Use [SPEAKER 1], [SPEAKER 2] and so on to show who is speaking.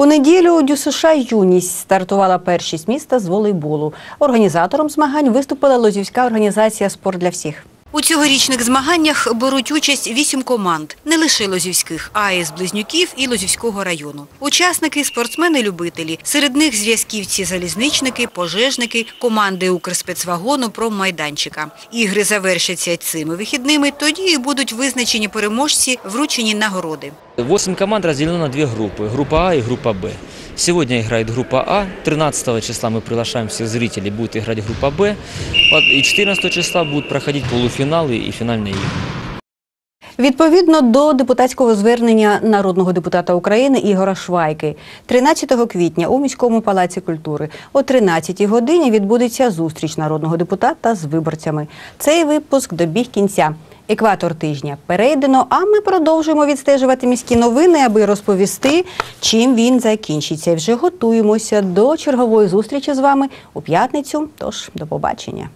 [SPEAKER 1] У неділю ДЮСШ Юність стартувала першість міста з волейболу. Організатором змагань виступила Лозівська організація Спорт для всіх. У цьогорічних змаганнях беруть участь вісім команд, не лише лозівських, а й з близнюків і Лозівського району. Учасники – спортсмени-любителі. Серед них зв'язківці, залізничники, пожежники, команди Укрспецвагону, промайданчика. Ігри завершаться цими вихідними, тоді і будуть визначені переможці, вручені нагороди.
[SPEAKER 2] Восемь команд разделено на две группы. Группа А и группа Б. Сегодня играет группа А. 13 числа мы приглашаем всех зрителей, будет играть группа Б. Вот, И 14 числа будут проходить полуфиналы и финальные игры.
[SPEAKER 1] Відповідно до депутатського звернення народного депутата України Ігора Швайки, 13 квітня у міському палаці культури о 13 годині відбудеться зустріч народного депутата з виборцями. Цей випуск добіг кінця. Екватор тижня перейдено, а ми продовжуємо відстежувати міські новини, аби розповісти, чим він закінчиться. Вже готуємося до чергової зустрічі з вами у п'ятницю. Тож до побачення.